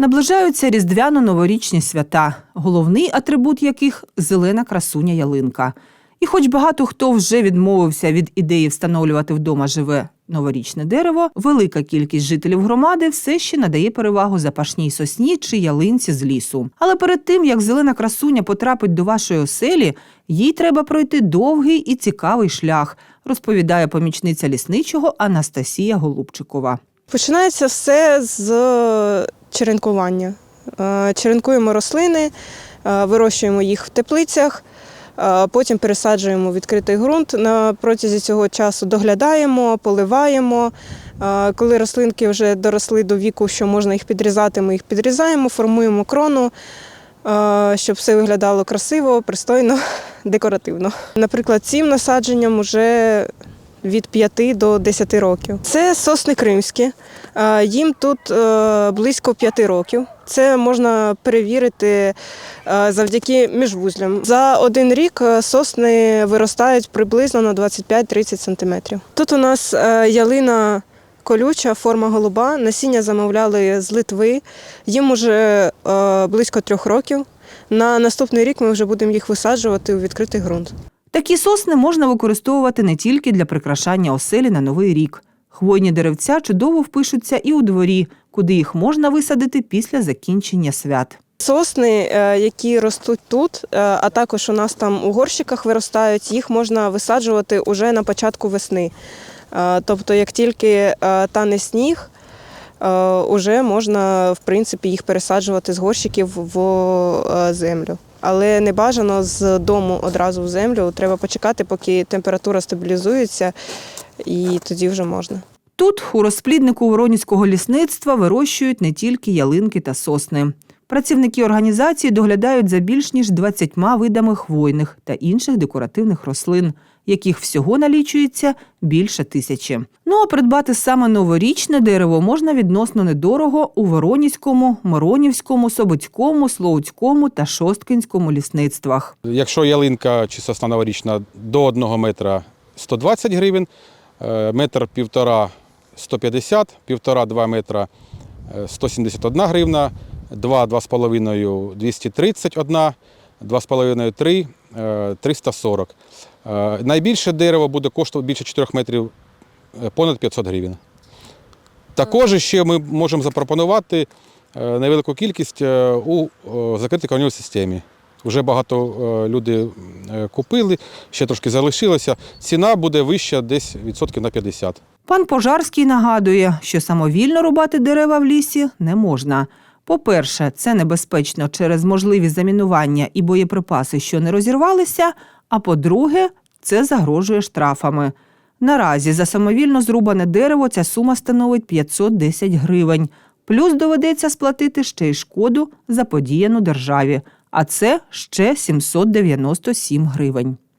Наближаються різдвяно-новорічні свята, головний атрибут яких зелена красуня ялинка. І хоч багато хто вже відмовився від ідеї встановлювати вдома живе новорічне дерево, велика кількість жителів громади все ще надає перевагу запашній сосні чи ялинці з лісу. Але перед тим як зелена красуня потрапить до вашої оселі, їй треба пройти довгий і цікавий шлях, розповідає помічниця лісничого Анастасія Голубчикова. Починається все з черенкування. Е, Черенкуємо рослини, е, вирощуємо їх в теплицях, е, потім пересаджуємо відкритий ґрунт. На протязі цього часу доглядаємо, поливаємо. Коли рослинки вже доросли до віку, що можна їх підрізати, ми їх підрізаємо, формуємо крону, щоб все виглядало красиво, пристойно, декоративно. Наприклад, цим насадженням вже від 5 до 10 років. Це сосни кримські. Їм тут е, близько 5 років. Це можна перевірити е, завдяки міжвузлям. За один рік е, сосни виростають приблизно на 25-30 сантиметрів. Тут у нас ялина колюча, форма голуба. Насіння замовляли з Литви. Їм уже близько трьох років. На наступний рік ми вже будемо їх висаджувати у відкритий ґрунт. Такі сосни можна використовувати не тільки для прикрашання оселі на новий рік. Хвойні деревця чудово впишуться і у дворі, куди їх можна висадити після закінчення свят. Сосни, е, які ростуть тут, е, а також у нас там у горщиках виростають, їх можна висаджувати уже на початку весни. Е, Тобто, як тільки тане сніг, уже можна в принципі їх пересаджувати з горщиків в землю. Але не бажано з дому одразу в землю. Треба почекати, поки температура стабілізується, і тоді вже можна. Тут, у розпліднику Воронівського лісництва, вирощують не тільки ялинки та сосни. Працівники організації доглядають за більш ніж 20 видами хвойних та інших декоративних рослин, яких всього налічується більше тисячі. Ну а придбати саме новорічне дерево можна відносно недорого у Воронівському, Миронівському, Собоцькому, Слоуцькому та Шосткинському лісництвах. Якщо ялинка чи сосна новорічна до 1 метра 120 гривень, е, метр півтора 150, півтора-два метра е, 171 гривна, 2-2,5 231, 2,5-3 е, 340. Е, Найбільше дерево буде коштувати більше 4 метрів е, понад 500 гривень. Також ще ми можемо запропонувати е, невелику кількість е, у закритій кореневій системі. Вже багато люди купили, ще трошки залишилося. Ціна буде вища десь відсотків на 50. Пан Пожарський нагадує, що самовільно рубати дерева в лісі не можна. По-перше, це небезпечно через можливість замінування і боєприпаси, що не розірвалися. А по-друге, це загрожує штрафами. Наразі за самовільно зрубане дерево ця сума становить 510 гривень. Плюс доведеться сплатити ще й шкоду заподіяну державі, а це ще 797 гривень.